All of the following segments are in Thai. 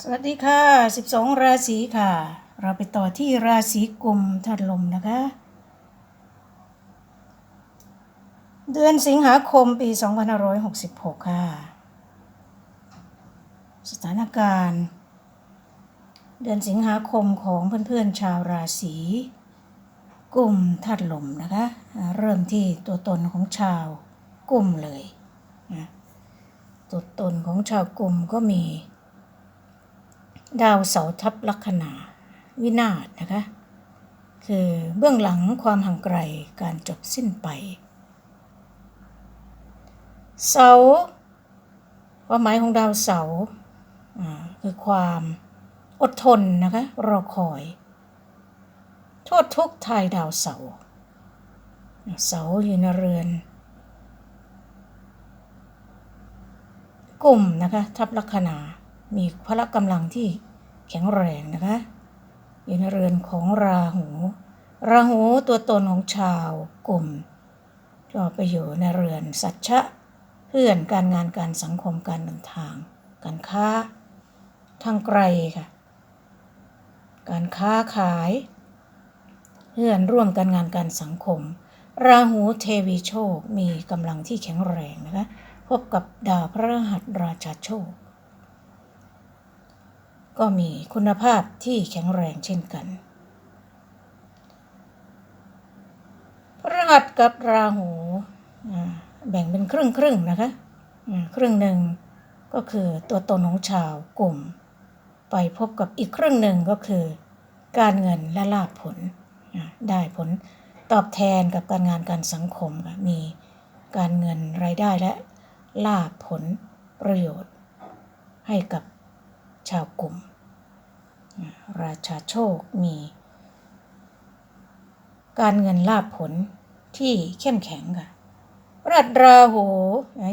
สวัสดีค่ะ 12 ราศีค่ะ เราไปต่อที่ราศีกุมธาตุลมนะคะ เดือนสิงหาคมปี 2566 ค่ะ สถานการณ์ เดือนสิงหาคมของเพื่อนๆชาวราศีกุมธาตุลมนะคะ เริ่มที่ตัวตนของชาวกุมเลยนะตัวตนของชาวกุมก็มี ดาวเสาทับลัคนาวินาศนะคะ คือเบื้องหลังความห่างไกลการจบสิ้นไป เสาความหมายของดาวเสาคือความอดทนนะคะ รอคอย โทษทุกทายดาวเสา เสาอยู่ในเรือน กลุ่มนะคะ ทับลัคนา มีพละกำลังที่แข็งแรงนะคะ อยู่ในเรือนของราหู ราหูตัวตนของชาวกลุ่มก็ไปอยู่ในเรือนสัจฉะเพื่อนการงานการสังคมการเดินทาง การค้า ทางไกลค่ะ การค้าขาย เพื่อนร่วมการงานการสังคม ราหูเทวีโชคมีกำลังที่แข็งแรงนะคะพบกับดาวพระรหัสราชาโชค ก็มีคุณภาพที่แข็งแรงเช่นกันพระรหัสกับราหูแบ่งเป็นครึ่งครึ่งๆนะคะครึ่งหนึ่งก็คือตัวตนของชาวกลุ่ม ไปพบกับอีกครึ่งหนึ่งก็คือ การเงินและลาภผลได้ผลตอบแทนกับการงานการสังคมค่ะมีการเงินรายได้และลาภผลประโยชน์ ให้กับ ชาวกลุ่ม ราชาโชคมี การเงินลาภผลที่เข้มแข็งค่ะรัตราหู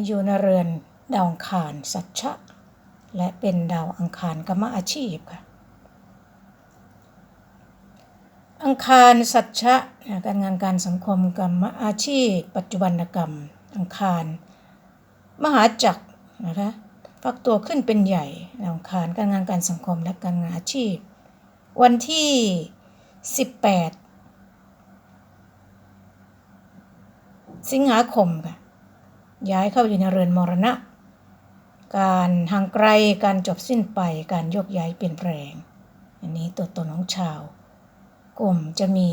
อยู่ในเรือนดาวอังคารสัจฉะและเป็นดาวอังคารกรรมอาชีพค่ะ อังคารสัจฉะนะการงานการสังคมกรรมอาชีพ ปัจจุบันกรรม อังคาร มหาจักรนะคะ ฟักตัวขึ้นเป็นใหญ่ดาวอังคารการงานการสังคมและการงานอาชีพ วันที่ 18 สิงหาคมค่ะ ย้ายเข้าอยู่ในเรือนมรณะ การห่างไกลการจบสิ้นไปการโยกย้ายเปลี่ยนแปลง อันนี้ตัวตนของชาว กลุ่มจะมี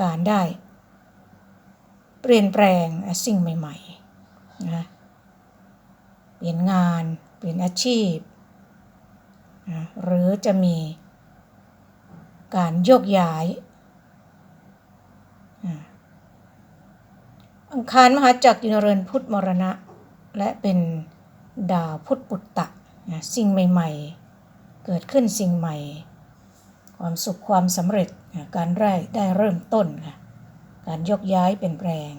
การได้ เปลี่ยนแปลงสิ่งใหม่ๆนะ ลี่ยนงาน เปลี่ยนอาชีพ หรือจะมีการโยกย้าย อังคารมหาจักรยู่ในเรือนพุทธมรณะ และเป็นดาวพุทธปุตตะสิ่งใหม่ ๆ เกิดขึ้นสิ่งใหม่ ความสุขความสำเร็จการได้ได้เริ่มต้นค่ะการยกย้ายเปลี่ยนแปลง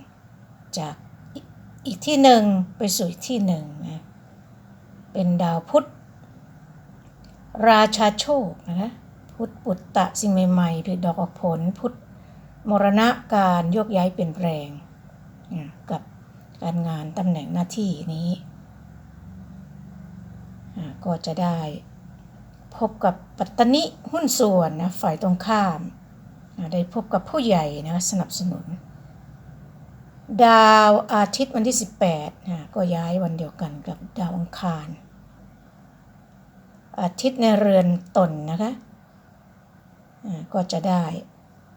จากอีกอีกที่หนึ่งไปสู่อีกที่หนึ่งนะ เป็นดาวพุทธราชาโชคนะคะพุทธปุตตะสิ่งใหม่ๆผลิดอกออกผลพุทธมรณะการโยกย้ายเปลี่ยนแปลงกับการงานตำแหน่งหน้าที่นี้ก็จะได้พบกับปัตตนิหุ้นส่วนนะฝ่ายตรงข้าม ได้พบกับผู้ใหญ่นะสนับสนุน ดาวอาทิตย์วันที่ 18นะก็ย้ายวันเดียวกันกับดาวอังคาร อาทิตย์ในเรือนตนนะคะก็จะได้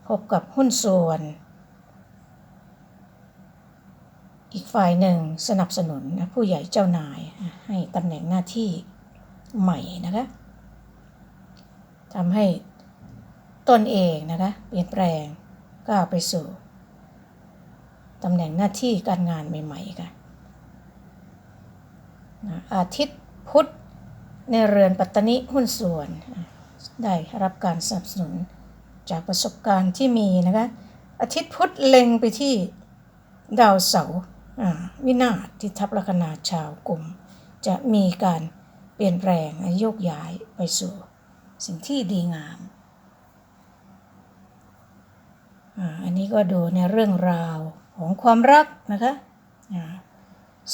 พบกับหุ้นส่วน อีกฝ่ายหนึ่งสนับสนุนนะผู้ใหญ่เจ้านายให้ตำแหน่งหน้าที่ใหม่นะคะทำให้ตนเองนะคะเปลี่ยนแปลงก้าวไปสู่ตำแหน่งหน้าที่การงานใหม่ๆค่ะนะอาทิตย์พุธ ในเรือนปัตตนิหุ้นส่วน ได้รับการสนับสนุนจากประสบการณ์ที่มีนะคะอาทิตย์พุธเล็งไปที่ดาวเสาร์วินาศที่ทับลัคนาชาวกลุ่ม จะมีการเปลี่ยนแปลงโยกย้ายไปสู่สิ่งที่ดีงามอันนี้ก็ดูในเรื่องราวของความรักนะคะ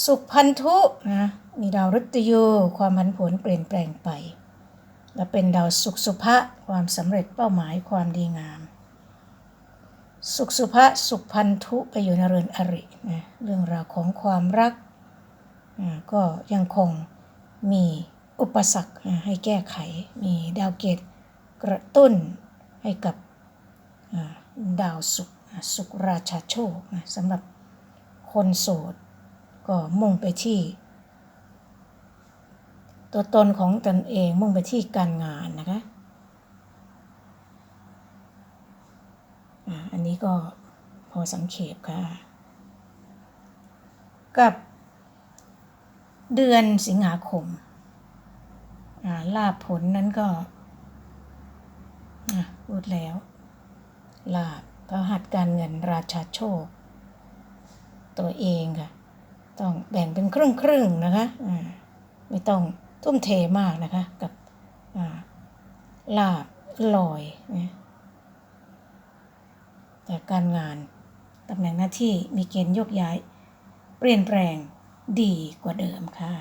สุขพันธุนะมีดาวฤตยูความผันผวนเปลี่ยนแปลงไป และเป็นดาวสุขสุภะความสำเร็จเป้าหมายความดีงาม สุขสุภะสุขพันธุไปอยู่ในเรือนอรินะเรื่องราวของความรักอ่าก็ยังคงมีอุปสรรคให้แก้ไข มีดาวเกตกระตุ้นให้กับดาวสุขสุขราชาโชคสำหรับคนโสด ก็มุ่งไปที่ ตัวตนของตนเองมุ่งไปที่การงานนะคะอันนี้ก็พอสังเขปค่ะ กับเดือนสิงหาคมาลาบผลนั้นก็อะพูดแล้ว ลาบพระหัตการเงินราชาโชค ตัวเองค่ะ ต้องแบ่งเป็นครึ่งครึ่งๆนะคะอ่าไม่ต้องทุ่มเทมากนะคะ กับลาบลอยนะแต่การงานตำแหน่งหน้าที่มีเกณฑ์ยกย้าย เปลี่ยนแปลงดีกว่าเดิมค่ะ